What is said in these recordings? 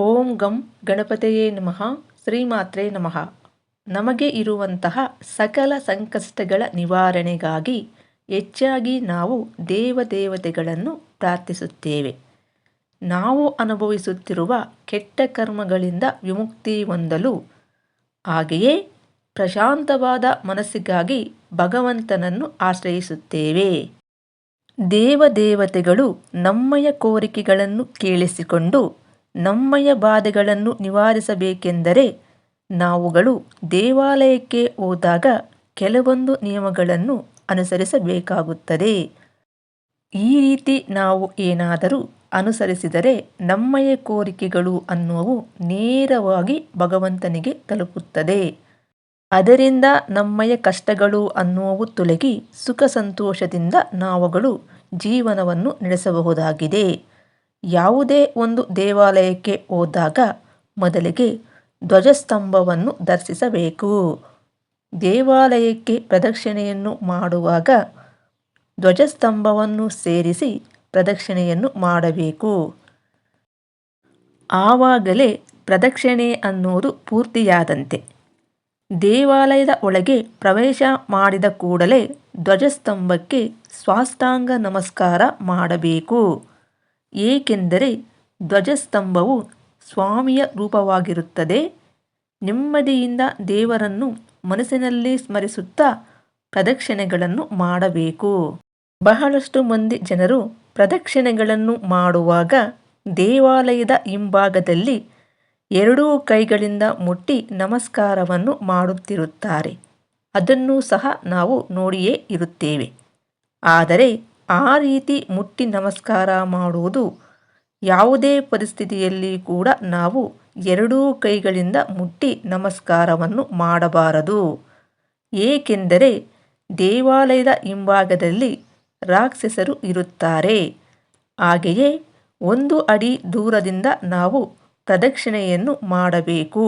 ಓಂ ಗಂ ಗಣಪತಿಯೇ ನಮಃ, ಶ್ರೀಮಾತ್ರೇ ನಮಃ. ನಮಗೆ ಇರುವಂತಹ ಸಕಲ ಸಂಕಷ್ಟಗಳ ನಿವಾರಣೆಗಾಗಿ ಹೆಚ್ಚಾಗಿ ನಾವು ದೇವದೇವತೆಗಳನ್ನು ಪ್ರಾರ್ಥಿಸುತ್ತೇವೆ. ನಾವು ಅನುಭವಿಸುತ್ತಿರುವ ಕೆಟ್ಟ ಕರ್ಮಗಳಿಂದ ವಿಮುಕ್ತಿ ಹೊಂದಲು ಹಾಗೆಯೇ ಪ್ರಶಾಂತವಾದ ಮನಸ್ಸಿಗಾಗಿ ಭಗವಂತನನ್ನು ಆಶ್ರಯಿಸುತ್ತೇವೆ. ದೇವದೇವತೆಗಳು ನಮ್ಮಯ ಕೋರಿಕೆಗಳನ್ನು ಕೇಳಿಸಿಕೊಂಡು ನಮ್ಮಯ ಬಾಧೆಗಳನ್ನು ನಿವಾರಿಸಬೇಕೆಂದರೆ ನಾವುಗಳು ದೇವಾಲಯಕ್ಕೆ ಹೋದಾಗ ಕೆಲವೊಂದು ನಿಯಮಗಳನ್ನು ಅನುಸರಿಸಬೇಕಾಗುತ್ತದೆ. ಈ ರೀತಿ ನಾವು ಏನಾದರೂ ಅನುಸರಿಸಿದರೆ ನಮ್ಮಯ ಕೋರಿಕೆಗಳು ಅನ್ನುವು ನೇರವಾಗಿ ಭಗವಂತನಿಗೆ ತಲುಪುತ್ತದೆ. ಅದರಿಂದ ನಮ್ಮಯ ಕಷ್ಟಗಳು ಅನ್ನುವು ತೊಲಗಿ ಸುಖ ಸಂತೋಷದಿಂದ ನಾವುಗಳು ಜೀವನವನ್ನು ನಡೆಸಬಹುದಾಗಿದೆ. ಯಾವುದೇ ಒಂದು ದೇವಾಲಯಕ್ಕೆ ಹೋದಾಗ ಮೊದಲಿಗೆ ಧ್ವಜಸ್ತಂಭವನ್ನು ದರ್ಶಿಸಬೇಕು. ದೇವಾಲಯಕ್ಕೆ ಪ್ರದಕ್ಷಿಣೆಯನ್ನು ಮಾಡುವಾಗ ಧ್ವಜಸ್ತಂಭವನ್ನು ಸೇರಿಸಿ ಪ್ರದಕ್ಷಿಣೆಯನ್ನು ಮಾಡಬೇಕು. ಆವಾಗಲೇ ಪ್ರದಕ್ಷಿಣೆ ಅನ್ನುವುದು ಪೂರ್ತಿಯಾದಂತೆ. ದೇವಾಲಯದ ಒಳಗೆ ಪ್ರವೇಶ ಮಾಡಿದ ಕೂಡಲೇ ಧ್ವಜಸ್ತಂಭಕ್ಕೆ ಸ್ವಾಷ್ಟಾಂಗ ನಮಸ್ಕಾರ ಮಾಡಬೇಕು. ಏಕೆಂದರೆ ಧ್ವಜಸ್ತಂಭವು ಸ್ವಾಮಿಯ ರೂಪವಾಗಿರುತ್ತದೆ. ನೆಮ್ಮದಿಯಿಂದ ದೇವರನ್ನು ಮನಸ್ಸಿನಲ್ಲಿ ಸ್ಮರಿಸುತ್ತಾ ಪ್ರದಕ್ಷಿಣೆಗಳನ್ನು ಮಾಡಬೇಕು. ಬಹಳಷ್ಟು ಮಂದಿ ಜನರು ಪ್ರದಕ್ಷಿಣೆಗಳನ್ನು ಮಾಡುವಾಗ ದೇವಾಲಯದ ಹಿಂಭಾಗದಲ್ಲಿ ಎರಡೂ ಕೈಗಳಿಂದ ಮುಟ್ಟಿ ನಮಸ್ಕಾರವನ್ನು ಮಾಡುತ್ತಿರುತ್ತಾರೆ. ಅದನ್ನು ಸಹ ನಾವು ನೋಡಿಯೇ ಇರುತ್ತೇವೆ. ಆದರೆ ಆ ರೀತಿ ಮುಟ್ಟಿ ನಮಸ್ಕಾರ ಮಾಡುವುದು ಯಾವುದೇ ಪರಿಸ್ಥಿತಿಯಲ್ಲಿ ಕೂಡ ನಾವು ಎರಡೂ ಕೈಗಳಿಂದ ಮುಟ್ಟಿ ನಮಸ್ಕಾರವನ್ನು ಮಾಡಬಾರದು. ಏಕೆಂದರೆ ದೇವಾಲಯದ ಹಿಂಭಾಗದಲ್ಲಿ ರಾಕ್ಷಸರು ಇರುತ್ತಾರೆ. ಹಾಗೆಯೇ ಒಂದು ಅಡಿ ದೂರದಿಂದ ನಾವು ಪ್ರದಕ್ಷಿಣೆಯನ್ನು ಮಾಡಬೇಕು.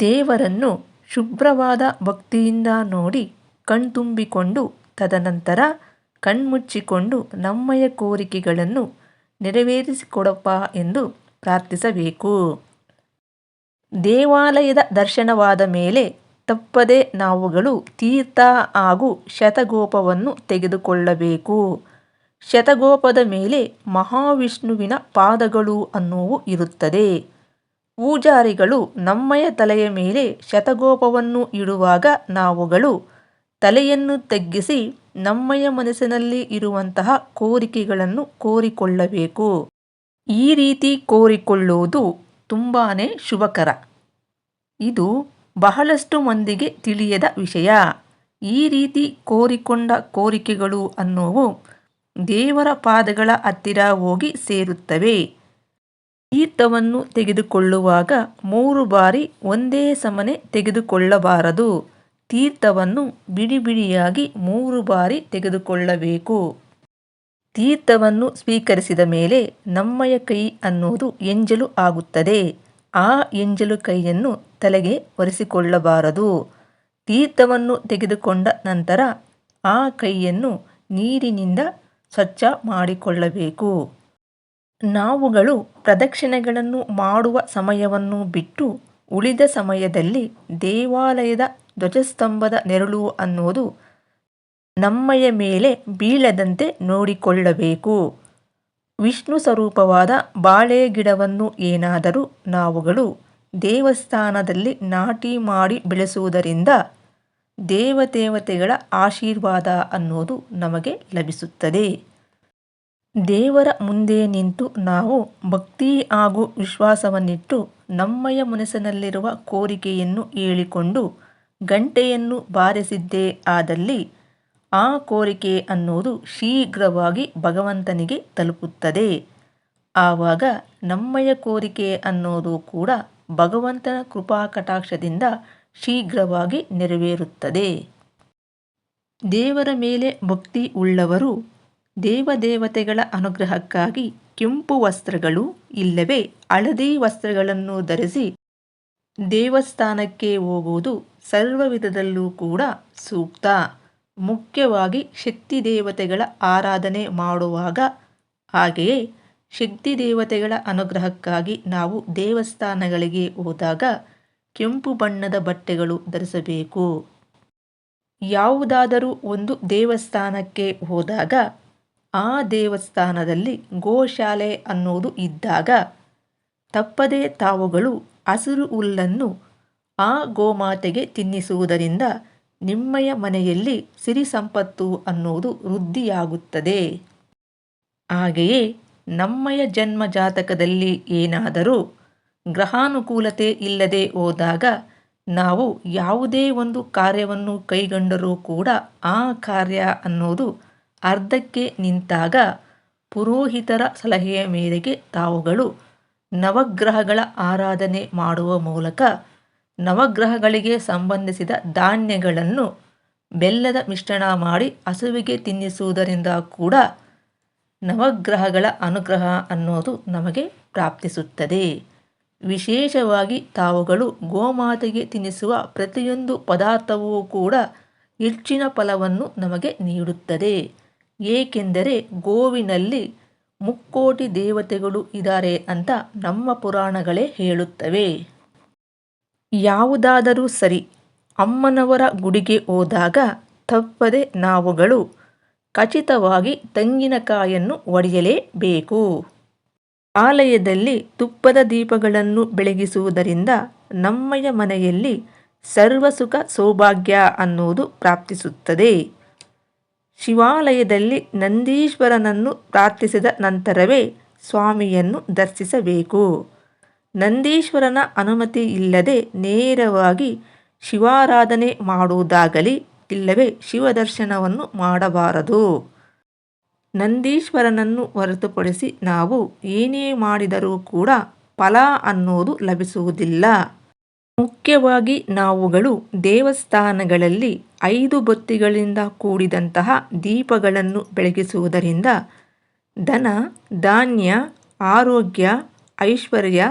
ದೇವರನ್ನು ಶುಭ್ರವಾದ ಭಕ್ತಿಯಿಂದ ನೋಡಿ ಕಣ್ತುಂಬಿಕೊಂಡು ತದನಂತರ ಕಣ್ಮುಚ್ಚಿಕೊಂಡು ನಮ್ಮಯ ಕೋರಿಕೆಗಳನ್ನು ನೆರವೇರಿಸಿಕೊಡಪ್ಪ ಎಂದು ಪ್ರಾರ್ಥಿಸಬೇಕು. ದೇವಾಲಯದ ದರ್ಶನವಾದ ಮೇಲೆ ತಪ್ಪದೆ ನಾವುಗಳು ತೀರ್ಥ ಹಾಗೂ ಶತಗೋಪವನ್ನು ತೆಗೆದುಕೊಳ್ಳಬೇಕು. ಶತಗೋಪದ ಮೇಲೆ ಮಹಾವಿಷ್ಣುವಿನ ಪಾದಗಳು ಅನ್ನುವು ಇರುತ್ತದೆ. ಪೂಜಾರಿಗಳು ನಮ್ಮಯ ತಲೆಯ ಮೇಲೆ ಶತಗೋಪವನ್ನು ಇಡುವಾಗ ನಾವುಗಳು ತಲೆಯನ್ನು ತಗ್ಗಿಸಿ ನಮ್ಮಯ ಮನಸ್ಸಿನಲ್ಲಿ ಇರುವಂತಹ ಕೋರಿಕೆಗಳನ್ನು ಕೋರಿಕೊಳ್ಳಬೇಕು. ಈ ರೀತಿ ಕೋರಿಕೊಳ್ಳುವುದು ತುಂಬಾ ಶುಭಕರ. ಇದು ಬಹಳಷ್ಟು ಮಂದಿಗೆ ತಿಳಿಯದ ವಿಷಯ. ಈ ರೀತಿ ಕೋರಿಕೊಂಡ ಕೋರಿಕೆಗಳು ಅನ್ನುವು ದೇವರ ಪಾದಗಳ ಹತ್ತಿರ ಹೋಗಿ ಸೇರುತ್ತವೆ. ತೀರ್ಥವನ್ನು ತೆಗೆದುಕೊಳ್ಳುವಾಗ ಮೂರು ಬಾರಿ ಒಂದೇ ಸಮನೆ ತೆಗೆದುಕೊಳ್ಳಬಾರದು. ತೀರ್ಥವನ್ನು ಬಿಡಿ ಬಿಡಿಯಾಗಿ ಮೂರು ಬಾರಿ ತೆಗೆದುಕೊಳ್ಳಬೇಕು. ತೀರ್ಥವನ್ನು ಸ್ವೀಕರಿಸಿದ ಮೇಲೆ ನಮ್ಮಯ ಕೈ ಅನ್ನುವುದು ಎಂಜಲು ಆಗುತ್ತದೆ. ಆ ಎಂಜಲು ಕೈಯನ್ನು ತಲೆಗೆ ಒರೆಸಿಕೊಳ್ಳಬಾರದು. ತೀರ್ಥವನ್ನು ತೆಗೆದುಕೊಂಡ ನಂತರ ಆ ಕೈಯನ್ನು ನೀರಿನಿಂದ ಸ್ವಚ್ಛ ಮಾಡಿಕೊಳ್ಳಬೇಕು. ನಾವುಗಳು ಪ್ರದಕ್ಷಿಣೆಗಳನ್ನು ಮಾಡುವ ಸಮಯವನ್ನು ಬಿಟ್ಟು ಉಳಿದ ಸಮಯದಲ್ಲಿ ದೇವಾಲಯದ ಧ್ವಜಸ್ತಂಭದ ನೆರಳು ಅನ್ನುವುದು ನಮ್ಮಯ ಮೇಲೆ ಬೀಳದಂತೆ ನೋಡಿಕೊಳ್ಳಬೇಕು. ವಿಷ್ಣು ಸ್ವರೂಪವಾದ ಬಾಳೆ ಗಿಡವನ್ನು ಏನಾದರೂ ನಾವುಗಳು ದೇವಸ್ಥಾನದಲ್ಲಿ ನಾಟಿ ಮಾಡಿ ಬೆಳೆಸುವುದರಿಂದ ದೇವದೇವತೆಗಳ ಆಶೀರ್ವಾದ ಅನ್ನೋದು ನಮಗೆ ಲಭಿಸುತ್ತದೆ. ದೇವರ ಮುಂದೆ ನಿಂತು ನಾವು ಭಕ್ತಿ ಹಾಗೂ ವಿಶ್ವಾಸವನ್ನಿಟ್ಟು ನಮ್ಮಯ ಮನಸ್ಸಿನಲ್ಲಿರುವ ಕೋರಿಕೆಯನ್ನು ಹೇಳಿಕೊಂಡು ಗಂಟೆಯನ್ನು ಬಾರಿಸಿದ್ದೇ ಆದಲ್ಲಿ ಆ ಕೋರಿಕೆ ಅನ್ನೋದು ಶೀಘ್ರವಾಗಿ ಭಗವಂತನಿಗೆ ತಲುಪುತ್ತದೆ. ಆವಾಗ ನಮ್ಮಯ ಕೋರಿಕೆ ಅನ್ನೋದು ಕೂಡ ಭಗವಂತನ ಕೃಪಾ ಕಟಾಕ್ಷದಿಂದ ಶೀಘ್ರವಾಗಿ ನೆರವೇರುತ್ತದೆ. ದೇವರ ಮೇಲೆ ಭಕ್ತಿ ಉಳ್ಳವರು ದೇವದೇವತೆಗಳ ಅನುಗ್ರಹಕ್ಕಾಗಿ ಕೆಂಪು ವಸ್ತ್ರಗಳು ಇಲ್ಲವೇ ಹಳದಿ ವಸ್ತ್ರಗಳನ್ನು ಧರಿಸಿ ದೇವಸ್ಥಾನಕ್ಕೆ ಹೋಗುವುದು ಸರ್ವ ವಿಧದಲ್ಲೂ ಕೂಡ ಸೂಕ್ತ. ಮುಖ್ಯವಾಗಿ ಶಕ್ತಿ ದೇವತೆಗಳ ಆರಾಧನೆ ಮಾಡುವಾಗ ಹಾಗೆಯೇ ಶಕ್ತಿ ದೇವತೆಗಳ ಅನುಗ್ರಹಕ್ಕಾಗಿ ನಾವು ದೇವಸ್ಥಾನಗಳಿಗೆ ಹೋದಾಗ ಕೆಂಪು ಬಣ್ಣದ ಬಟ್ಟೆಗಳು ಧರಿಸಬೇಕು. ಯಾವುದಾದರೂ ಒಂದು ದೇವಸ್ಥಾನಕ್ಕೆ ಹೋದಾಗ ಆ ದೇವಸ್ಥಾನದಲ್ಲಿ ಗೋಶಾಲೆ ಅನ್ನೋದು ಇದ್ದಾಗ ತಪ್ಪದೇ ತಾವುಗಳು ಹಸಿರು ಹುಲ್ಲನ್ನು ಆ ಗೋಮಾತೆಗೆ ತಿನ್ನಿಸುವುದರಿಂದ ನಿಮ್ಮಯ ಮನೆಯಲ್ಲಿ ಸಿರಿ ಸಂಪತ್ತು ಅನ್ನೋದು ವೃದ್ಧಿಯಾಗುತ್ತದೆ. ಹಾಗೆಯೇ ನಮ್ಮಯ ಜನ್ಮ ಜಾತಕದಲ್ಲಿ ಏನಾದರೂ ಗ್ರಹಾನುಕೂಲತೆ ಇಲ್ಲದೆ ಹೋದಾಗ ನಾವು ಯಾವುದೇ ಒಂದು ಕಾರ್ಯವನ್ನು ಕೈಗೊಂಡರೂ ಕೂಡ ಆ ಕಾರ್ಯ ಅನ್ನೋದು ಅರ್ಧಕ್ಕೆ ನಿಂತಾಗ ಪುರೋಹಿತರ ಸಲಹೆಯ ಮೇರೆಗೆ ತಾವುಗಳು ನವಗ್ರಹಗಳ ಆರಾಧನೆ ಮಾಡುವ ಮೂಲಕ ನವಗ್ರಹಗಳಿಗೆ ಸಂಬಂಧಿಸಿದ ಧಾನ್ಯಗಳನ್ನು ಬೆಲ್ಲದ ಮಿಶ್ರಣ ಮಾಡಿ ಹಸುವಿಗೆ ತಿನ್ನಿಸುವುದರಿಂದ ಕೂಡ ನವಗ್ರಹಗಳ ಅನುಗ್ರಹ ಅನ್ನೋದು ನಮಗೆ ಪ್ರಾಪ್ತಿಸುತ್ತದೆ. ವಿಶೇಷವಾಗಿ ತಾವುಗಳು ಗೋಮಾತೆಗೆ ತಿನ್ನಿಸುವ ಪ್ರತಿಯೊಂದು ಪದಾರ್ಥವೂ ಕೂಡ ಹೆಚ್ಚಿನ ಫಲವನ್ನು ನಮಗೆ ನೀಡುತ್ತದೆ. ಏಕೆಂದರೆ ಗೋವಿನಲ್ಲಿ ಮುಕ್ಕೋಟಿ ದೇವತೆಗಳು ಇದ್ದಾರೆ ಅಂತ ನಮ್ಮ ಪುರಾಣಗಳೇ ಹೇಳುತ್ತವೆ. ಯಾವುದಾದರೂ ಸರಿ ಅಮ್ಮನವರ ಗುಡಿಗೆ ಹೋದಾಗ ತಪ್ಪದೆ ನಾವುಗಳು ಖಚಿತವಾಗಿ ತೆಂಗಿನಕಾಯನ್ನು ಒಡೆಯಲೇಬೇಕು. ಆಲಯದಲ್ಲಿ ತುಪ್ಪದ ದೀಪಗಳನ್ನು ಬೆಳಗಿಸುವುದರಿಂದ ನಮ್ಮಯ ಮನೆಯಲ್ಲಿ ಸರ್ವಸುಖ ಸೌಭಾಗ್ಯ ಅನ್ನುವುದು ಪ್ರಾಪ್ತಿಸುತ್ತದೆ. ಶಿವಾಲಯದಲ್ಲಿ ನಂದೀಶ್ವರನನ್ನು ಪ್ರಾರ್ಥಿಸಿದ ನಂತರವೇ ಸ್ವಾಮಿಯನ್ನು ದರ್ಶಿಸಬೇಕು. ನಂದೀಶ್ವರನ ಅನುಮತಿ ಇಲ್ಲದೆ ನೇರವಾಗಿ ಶಿವಾರಾಧನೆ ಮಾಡುವುದಾಗಲಿ, ಇಲ್ಲವೇ ಶಿವದರ್ಶನವನ್ನು ಮಾಡಬಾರದು. ನಂದೀಶ್ವರನನ್ನು ಹೊರತುಪಡಿಸಿ ನಾವು ಏನೇ ಮಾಡಿದರೂ ಕೂಡ ಫಲ ಅನ್ನೋದು ಲಭಿಸುವುದಿಲ್ಲ. ಮುಖ್ಯವಾಗಿ ನಾವುಗಳು ದೇವಸ್ಥಾನಗಳಲ್ಲಿ ಐದು ಬತ್ತಿಗಳಿಂದ ಕೂಡಿದಂತಹ ದೀಪಗಳನ್ನು ಬೆಳಗಿಸುವುದರಿಂದ ಧನ, ಧಾನ್ಯ, ಆರೋಗ್ಯ, ಐಶ್ವರ್ಯ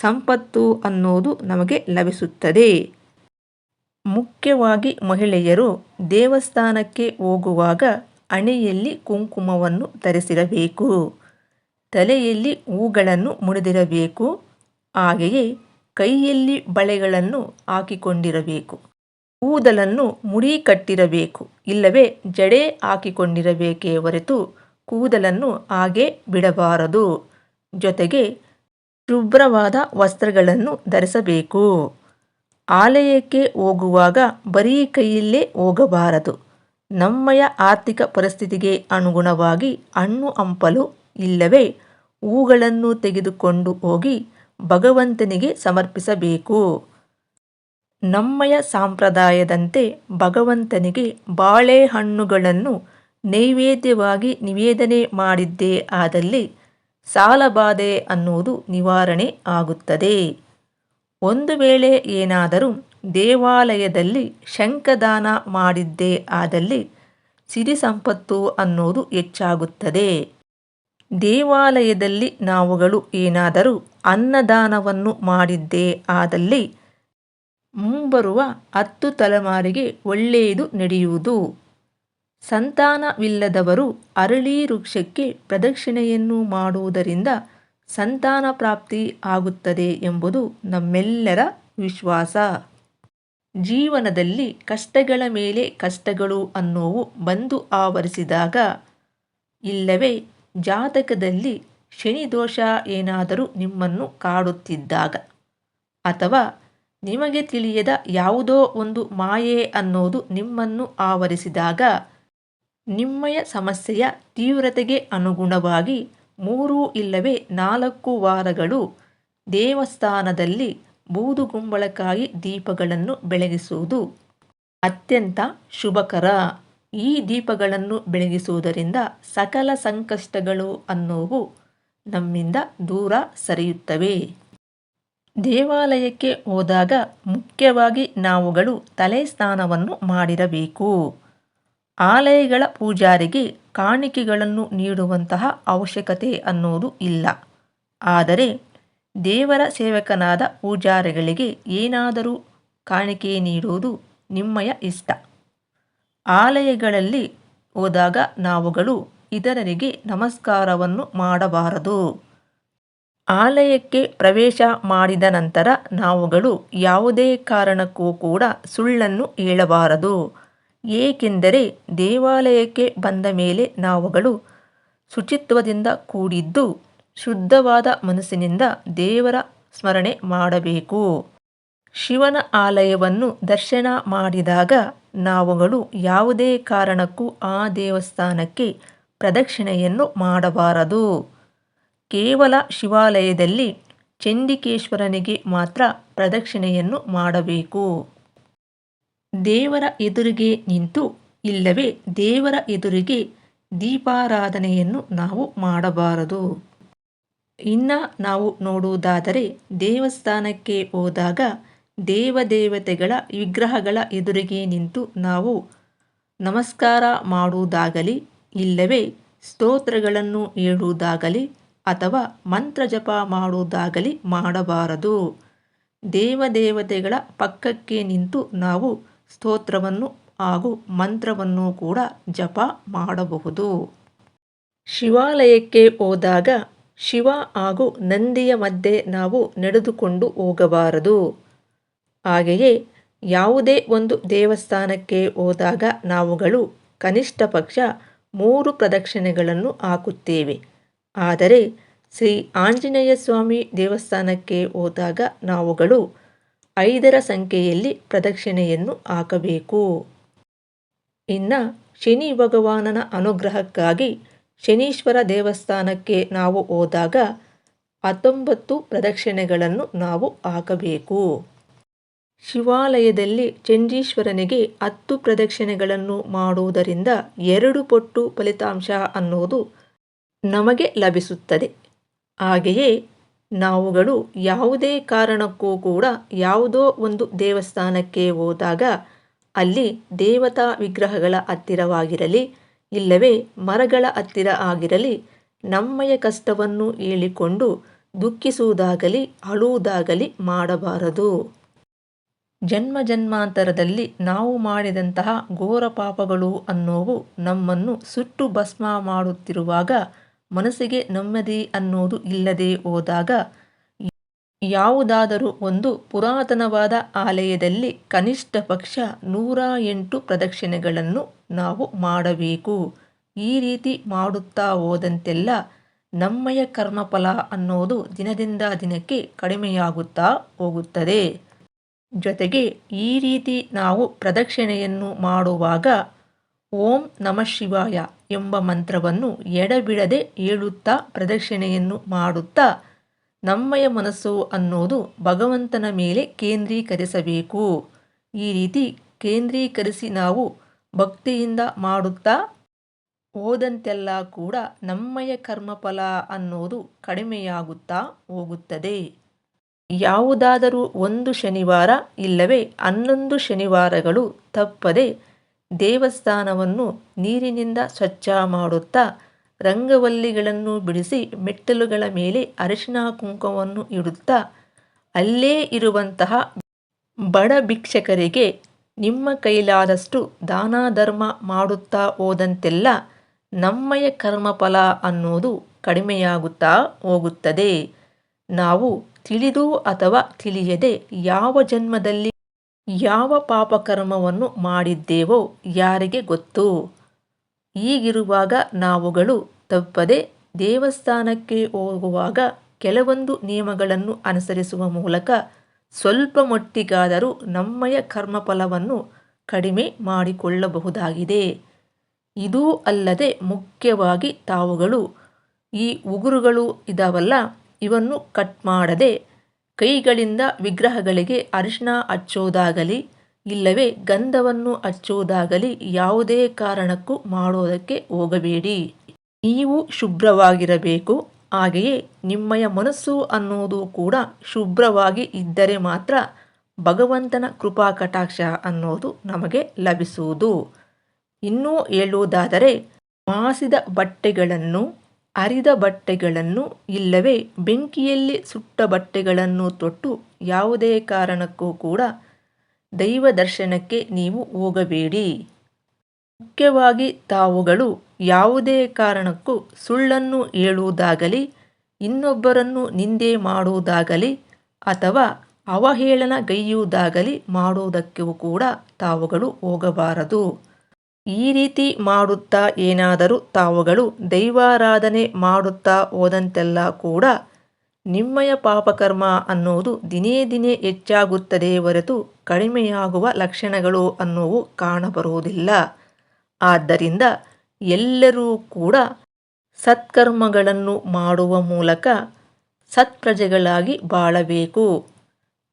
ಸಂಪತ್ತು ಅನ್ನೋದು ನಮಗೆ ಲಭಿಸುತ್ತದೆ. ಮುಖ್ಯವಾಗಿ ಮಹಿಳೆಯರು ದೇವಸ್ಥಾನಕ್ಕೆ ಹೋಗುವಾಗ ಅಣೆಯಲ್ಲಿ ಕುಂಕುಮವನ್ನು ಧರಿಸಿರಬೇಕು. ತಲೆಯಲ್ಲಿ ಹೂಗಳನ್ನು ಮುಡಿದಿರಬೇಕು. ಹಾಗೆಯೇ ಕೈಯಲ್ಲಿ ಬಳೆಗಳನ್ನು ಹಾಕಿಕೊಂಡಿರಬೇಕು. ಕೂದಲನ್ನು ಮುಡಿ ಕಟ್ಟಿರಬೇಕು. ಇಲ್ಲವೇ ಜಡೆ ಹಾಕಿಕೊಂಡಿರಬೇಕೇ ಹೊರತು ಕೂದಲನ್ನು ಹಾಗೆ ಬಿಡಬಾರದು. ಜೊತೆಗೆ ಶುಭ್ರವಾದ ವಸ್ತ್ರಗಳನ್ನು ಧರಿಸಬೇಕು. ಆಲಯಕ್ಕೆ ಹೋಗುವಾಗ ಬರೀ ಕೈಯಲ್ಲೇ ಹೋಗಬಾರದು. ನಮ್ಮಯ ಆರ್ಥಿಕ ಪರಿಸ್ಥಿತಿಗೆ ಅನುಗುಣವಾಗಿ ಹಣ್ಣು ಹಂಪಲು ಇಲ್ಲವೇ ಹೂಗಳನ್ನು ತೆಗೆದುಕೊಂಡು ಹೋಗಿ ಭಗವಂತನಿಗೆ ಸಮರ್ಪಿಸಬೇಕು. ನಮ್ಮಯ ಸಂಪ್ರದಾಯದಂತೆ ಭಗವಂತನಿಗೆ ಬಾಳೆಹಣ್ಣುಗಳನ್ನು ನೈವೇದ್ಯವಾಗಿ ನಿವೇದನೆ ಮಾಡಿದ್ದೇ ಆದಲ್ಲಿ ಸಾಲಬಾಧೆ ಅನ್ನುವುದು ನಿವಾರಣೆ ಆಗುತ್ತದೆ. ಒಂದು ವೇಳೆ ಏನಾದರೂ ದೇವಾಲಯದಲ್ಲಿ ಶಂಖದಾನ ಮಾಡಿದ್ದೇ ಆದಲ್ಲಿ ಸಿರಿ ಸಂಪತ್ತು ಅನ್ನೋದು ಹೆಚ್ಚಾಗುತ್ತದೆ. ದೇವಾಲಯದಲ್ಲಿ ನಾವುಗಳು ಏನಾದರೂ ಅನ್ನದಾನವನ್ನು ಮಾಡಿದ್ದೇ ಆದಲ್ಲಿ ಮುಂಬರುವ ಹತ್ತು ತಲೆಮಾರಿಗೆ ಒಳ್ಳೆಯದು ನಡೆಯುವುದು. ಸಂತಾನವಿಲ್ಲದವರು ಅರಳಿ ವೃಕ್ಷಕ್ಕೆ ಪ್ರದಕ್ಷಿಣೆಯನ್ನು ಮಾಡುವುದರಿಂದ ಸಂತಾನ ಪ್ರಾಪ್ತಿ ಆಗುತ್ತದೆ ಎಂಬುದು ನಮ್ಮೆಲ್ಲರ ವಿಶ್ವಾಸ. ಜೀವನದಲ್ಲಿ ಕಷ್ಟಗಳ ಮೇಲೆ ಕಷ್ಟಗಳು ಅನ್ನೋವು ಬಂದು ಆವರಿಸಿದಾಗ ಇಲ್ಲವೇ ಜಾತಕದಲ್ಲಿ ಶನಿದೋಷ ಏನಾದರೂ ನಿಮ್ಮನ್ನು ಕಾಡುತ್ತಿದ್ದಾಗ ಅಥವಾ ನಿಮಗೆ ತಿಳಿಯದ ಯಾವುದೋ ಒಂದು ಮಾಯೆ ಅನ್ನೋದು ನಿಮ್ಮನ್ನು ಆವರಿಸಿದಾಗ ನಿಮ್ಮಯ ಸಮಸ್ಯೆಯ ತೀವ್ರತೆಗೆ ಅನುಗುಣವಾಗಿ ಮೂರು ಇಲ್ಲವೇ ನಾಲ್ಕು ವಾರಗಳು ದೇವಸ್ಥಾನದಲ್ಲಿ ಬೂದುಗುಂಬಳಕಾಯಿ ದೀಪಗಳನ್ನು ಬೆಳಗಿಸುವುದು ಅತ್ಯಂತ ಶುಭಕರ. ಈ ದೀಪಗಳನ್ನು ಬೆಳಗಿಸುವುದರಿಂದ ಸಕಲ ಸಂಕಷ್ಟಗಳು ಅನ್ನೋವು ನಮ್ಮಿಂದ ದೂರ ಸರಿಯುತ್ತವೆ. ದೇವಾಲಯಕ್ಕೆ ಹೋದಾಗ ಮುಖ್ಯವಾಗಿ ನಾವುಗಳು ತಲೆ ಸ್ನಾನವನ್ನು ಮಾಡಿರಬೇಕು. ಆಲಯಗಳ ಪೂಜಾರಿಗೆ ಕಾಣಿಕೆಗಳನ್ನು ನೀಡುವಂತಹ ಅವಶ್ಯಕತೆ ಅನ್ನೋದು ಇಲ್ಲ. ಆದರೆ ದೇವರ ಸೇವಕನಾದ ಪೂಜಾರಿಗಳಿಗೆ ಏನಾದರೂ ಕಾಣಿಕೆ ನೀಡುವುದು ನಿಮ್ಮಯ ಇಷ್ಟ. ಆಲಯಗಳಲ್ಲಿ ಹೋದಾಗ ನಾವುಗಳು ಇತರರಿಗೆ ನಮಸ್ಕಾರವನ್ನು ಮಾಡಬಾರದು. ಆಲಯಕ್ಕೆ ಪ್ರವೇಶ ಮಾಡಿದ ನಂತರ ನಾವುಗಳು ಯಾವುದೇ ಕಾರಣಕ್ಕೂ ಕೂಡ ಸುಳ್ಳನ್ನು ಹೇಳಬಾರದು. ಏಕೆಂದರೆ ದೇವಾಲಯಕ್ಕೆ ಬಂದ ಮೇಲೆ ನಾವುಗಳು ಶುಚಿತ್ವದಿಂದ ಕೂಡಿದ್ದು ಶುದ್ಧವಾದ ಮನಸ್ಸಿನಿಂದ ದೇವರ ಸ್ಮರಣೆ ಮಾಡಬೇಕು. ಶಿವನ ಆಲಯವನ್ನು ದರ್ಶನ ಮಾಡಿದಾಗ ನಾವುಗಳು ಯಾವುದೇ ಕಾರಣಕ್ಕೂ ಆ ದೇವಸ್ಥಾನಕ್ಕೆ ಪ್ರದಕ್ಷಿಣೆಯನ್ನು ಮಾಡಬಾರದು. ಕೇವಲ ಶಿವಾಲಯದಲ್ಲಿ ಚಂಡಿಕೇಶ್ವರನಿಗೆ ಮಾತ್ರ ಪ್ರದಕ್ಷಿಣೆಯನ್ನು ಮಾಡಬೇಕು. ದೇವರ ಎದುರಿಗೆ ನಿಂತು ಇಲ್ಲವೇ ದೇವರ ಎದುರಿಗೆ ದೀಪಾರಾಧನೆಯನ್ನು ನಾವು ಮಾಡಬಾರದು. ಇನ್ನು ನಾವು ನೋಡುವುದಾದರೆ ದೇವಸ್ಥಾನಕ್ಕೆ ಹೋದಾಗ ದೇವದೇವತೆಗಳ ವಿಗ್ರಹಗಳ ಎದುರಿಗೆ ನಿಂತು ನಾವು ನಮಸ್ಕಾರ ಮಾಡುವುದಾಗಲಿ, ಇಲ್ಲವೇ ಸ್ತೋತ್ರಗಳನ್ನು ಹೇಳುವುದಾಗಲಿ ಅಥವಾ ಮಂತ್ರ ಜಪ ಮಾಡುವುದಾಗಲಿ ಮಾಡಬಾರದು. ದೇವದೇವತೆಗಳ ಪಕ್ಕಕ್ಕೆ ನಿಂತು ನಾವು ಸ್ತೋತ್ರವನ್ನು ಹಾಗೂ ಮಂತ್ರವನ್ನು ಕೂಡ ಜಪ ಮಾಡಬಹುದು. ಶಿವಾಲಯಕ್ಕೆ ಹೋದಾಗ ಶಿವ ಹಾಗೂ ನಂದಿಯ ಮಧ್ಯೆ ನಾವು ನಡೆದುಕೊಂಡು ಹೋಗಬಾರದು. ಹಾಗೆಯೇ ಯಾವುದೇ ಒಂದು ದೇವಸ್ಥಾನಕ್ಕೆ ಹೋದಾಗ ನಾವುಗಳು ಕನಿಷ್ಠ ಪಕ್ಷ ಮೂರು ಪ್ರದಕ್ಷಿಣೆಗಳನ್ನು ಹಾಕುತ್ತೇವೆ. ಆದರೆ ಶ್ರೀ ಆಂಜನೇಯ ಸ್ವಾಮಿ ದೇವಸ್ಥಾನಕ್ಕೆ ಹೋದಾಗ ನಾವುಗಳು ಐದರ ಸಂಖ್ಯೆಯಲ್ಲಿ ಪ್ರದಕ್ಷಿಣೆಯನ್ನು ಹಾಕಬೇಕು. ಇನ್ನು ಶನಿ ಭಗವಾನನ ಅನುಗ್ರಹಕ್ಕಾಗಿ ಶನೀಶ್ವರ ದೇವಸ್ಥಾನಕ್ಕೆ ನಾವು ಹೋದಾಗ ಹತ್ತೊಂಬತ್ತು ಪ್ರದಕ್ಷಿಣೆಗಳನ್ನು ನಾವು ಹಾಕಬೇಕು. ಶಿವಾಲಯದಲ್ಲಿ ಚಂಡೀಶ್ವರನಿಗೆ ಹತ್ತು ಪ್ರದಕ್ಷಿಣೆಗಳನ್ನು ಮಾಡುವುದರಿಂದ ಎರಡು ಪಟ್ಟು ಫಲಿತಾಂಶ ಅನ್ನೋದು ನಮಗೆ ಲಭಿಸುತ್ತದೆ. ಹಾಗೆಯೇ ನಾವುಗಳು ಯಾವುದೇ ಕಾರಣಕ್ಕೂ ಕೂಡ ಯಾವುದೋ ಒಂದು ದೇವಸ್ಥಾನಕ್ಕೆ ಹೋದಾಗ ಅಲ್ಲಿ ದೇವತಾ ವಿಗ್ರಹಗಳ ಹತ್ತಿರವಾಗಿರಲಿ, ಇಲ್ಲವೇ ಮರಗಳ ಹತ್ತಿರ ಆಗಿರಲಿ, ನಮ್ಮಯ ಕಷ್ಟವನ್ನು ಹೇಳಿಕೊಂಡು ದುಃಖಿಸುವುದಾಗಲಿ, ಅಳುವುದಾಗಲಿ ಮಾಡಬಾರದು. ಜನ್ಮ ಜನ್ಮಾಂತರದಲ್ಲಿ ನಾವು ಮಾಡಿದಂತಹ ಘೋರ ಪಾಪಗಳು ಅನ್ನೋವು ನಮ್ಮನ್ನು ಸುಟ್ಟು ಭಸ್ಮ ಮಾಡುತ್ತಿರುವಾಗ ಮನಸ್ಸಿಗೆ ನೆಮ್ಮದಿ ಅನ್ನೋದು ಇಲ್ಲದೆ ಹೋದಾಗ ಯಾವುದಾದರೂ ಒಂದು ಪುರಾತನವಾದ ಆಲಯದಲ್ಲಿ ಕನಿಷ್ಠ ಪಕ್ಷ ನೂರ ಎಂಟು ಪ್ರದಕ್ಷಿಣೆಗಳನ್ನು ನಾವು ಮಾಡಬೇಕು. ಈ ರೀತಿ ಮಾಡುತ್ತಾ ಹೋದಂತೆಲ್ಲ ನಮ್ಮಯ ಕರ್ಮಫಲ ಅನ್ನೋದು ದಿನದಿಂದ ದಿನಕ್ಕೆ ಕಡಿಮೆಯಾಗುತ್ತಾ ಹೋಗುತ್ತದೆ. ಜೊತೆಗೆ ಈ ರೀತಿ ನಾವು ಪ್ರದಕ್ಷಿಣೆಯನ್ನು ಮಾಡುವಾಗ ಓಂ ನಮಃ ಶಿವಾಯ. ಎಂಬ ಮಂತ್ರವನ್ನು ಎಡಬಿಡದೆ ಹೇಳುತ್ತಾ ಪ್ರದಕ್ಷಿಣೆಯನ್ನು ಮಾಡುತ್ತಾ ನಮ್ಮಯ ಮನಸ್ಸು ಅನ್ನೋದು ಭಗವಂತನ ಮೇಲೆ ಕೇಂದ್ರೀಕರಿಸಬೇಕು. ಈ ರೀತಿ ಕೇಂದ್ರೀಕರಿಸಿ ನಾವು ಭಕ್ತಿಯಿಂದ ಮಾಡುತ್ತಾ ಹೋದಂತೆಲ್ಲ ಕೂಡ ನಮ್ಮಯ ಕರ್ಮಫಲ ಅನ್ನೋದು ಕಡಿಮೆಯಾಗುತ್ತಾ ಹೋಗುತ್ತದೆ. ಯಾವುದಾದರೂ ಒಂದು ಶನಿವಾರ ಇಲ್ಲವೇ ಹನ್ನೊಂದು ಶನಿವಾರಗಳು ತಪ್ಪದೆ ದೇವಸ್ಥಾನವನ್ನು ನೀರಿನಿಂದ ಸ್ವಚ್ಛ ಮಾಡುತ್ತಾ ರಂಗವಲ್ಲಿಗಳನ್ನು ಬಿಡಿಸಿ ಮೆಟ್ಟಲುಗಳ ಮೇಲೆ ಅರಿಶಿನ ಕುಂಕುಮವನ್ನು ಇಡುತ್ತಾ ಅಲ್ಲೇ ಇರುವಂತಹ ಬಡ ಭಿಕ್ಷಕರಿಗೆ ನಿಮ್ಮ ಕೈಲಾದಷ್ಟು ದಾನ ಧರ್ಮ ಮಾಡುತ್ತಾ ಹೋದಂತೆಲ್ಲ ನಮ್ಮಯ ಕರ್ಮಫಲ ಅನ್ನೋದು ಕಡಿಮೆಯಾಗುತ್ತಾ ಹೋಗುತ್ತದೆ. ನಾವು ತಿಳಿದು ಅಥವಾ ತಿಳಿಯದೆ ಯಾವ ಜನ್ಮದಲ್ಲಿ ಯಾವ ಪಾಪಕರ್ಮವನ್ನು ಮಾಡಿದ್ದೇವೋ ಯಾರಿಗೆ ಗೊತ್ತು? ಈಗಿರುವಾಗ ನಾವುಗಳು ತಪ್ಪದೆ ದೇವಸ್ಥಾನಕ್ಕೆ ಹೋಗುವಾಗ ಕೆಲವೊಂದು ನಿಯಮಗಳನ್ನು ಅನುಸರಿಸುವ ಮೂಲಕ ಸ್ವಲ್ಪ ಮಟ್ಟಿಗಾದರೂ ನಮ್ಮಯ ಕರ್ಮಫಲವನ್ನು ಕಡಿಮೆ ಮಾಡಿಕೊಳ್ಳಬಹುದಾಗಿದೆ. ಇದೂ ಅಲ್ಲದೆ ಮುಖ್ಯವಾಗಿ ತಾವುಗಳು ಈ ಉಗುರುಗಳು ಇದಾವಲ್ಲ, ಇವನ್ನು ಕಟ್ ಮಾಡದೆ ಕೈಗಳಿಂದ ವಿಗ್ರಹಗಳಿಗೆ ಅರಿಶಿನ ಹಚ್ಚೋದಾಗಲಿ, ಇಲ್ಲವೇ ಗಂಧವನ್ನು ಹಚ್ಚೋದಾಗಲಿ ಯಾವುದೇ ಕಾರಣಕ್ಕೂ ಮಾಡೋದಕ್ಕೆ ಹೋಗಬೇಡಿ. ನೀವು ಶುಭ್ರವಾಗಿರಬೇಕು. ಹಾಗೆಯೇ ನಿಮ್ಮಯ ಮನಸ್ಸು ಅನ್ನೋದು ಕೂಡ ಶುಭ್ರವಾಗಿ ಇದ್ದರೆ ಮಾತ್ರ ಭಗವಂತನ ಕೃಪಾ ಕಟಾಕ್ಷ ಅನ್ನೋದು ನಮಗೆ ಲಭಿಸುವುದು. ಇನ್ನೂ ಹೇಳುವುದಾದರೆ, ಮಾಸಿದ ಬಟ್ಟೆಗಳನ್ನು ಹರಿದ ಬಟ್ಟೆಗಳನ್ನು ಇಲ್ಲವೇ ಬೆಂಕಿಯಲ್ಲಿ ಸುಟ್ಟ ಬಟ್ಟೆಗಳನ್ನು ತೊಟ್ಟು ಯಾವುದೇ ಕಾರಣಕ್ಕೂ ಕೂಡ ದೈವ ದರ್ಶನಕ್ಕೆ ನೀವು ಹೋಗಬೇಡಿ. ಮುಖ್ಯವಾಗಿ ತಾವುಗಳು ಯಾವುದೇ ಕಾರಣಕ್ಕೂ ಸುಳ್ಳನ್ನು ಹೇಳುವುದಾಗಲಿ, ಇನ್ನೊಬ್ಬರನ್ನು ನಿಂದೆ ಮಾಡುವುದಾಗಲಿ ಅಥವಾ ಅವಹೇಳನಗೈಯುವುದಾಗಲಿ ಮಾಡುವುದಕ್ಕೂ ಕೂಡ ತಾವುಗಳು ಹೋಗಬಾರದು. ಈ ರೀತಿ ಮಾಡುತ್ತಾ ಏನಾದರೂ ತಾವುಗಳು ದೈವಾರಾಧನೆ ಮಾಡುತ್ತಾ ಹೋದಂತೆಲ್ಲ ಕೂಡ ನಿಮ್ಮಯ ಪಾಪಕರ್ಮ ಅನ್ನುವುದು ದಿನೇ ದಿನೇ ಹೆಚ್ಚಾಗುತ್ತದೆ ಹೊರತು ಕಡಿಮೆಯಾಗುವ ಲಕ್ಷಣಗಳು ಅನ್ನುವು ಕಾಣಬರುವುದಿಲ್ಲ. ಆದ್ದರಿಂದ ಎಲ್ಲರೂ ಕೂಡ ಸತ್ಕರ್ಮಗಳನ್ನು ಮಾಡುವ ಮೂಲಕ ಸತ್ಪ್ರಜೆಗಳಾಗಿ ಬಾಳಬೇಕು.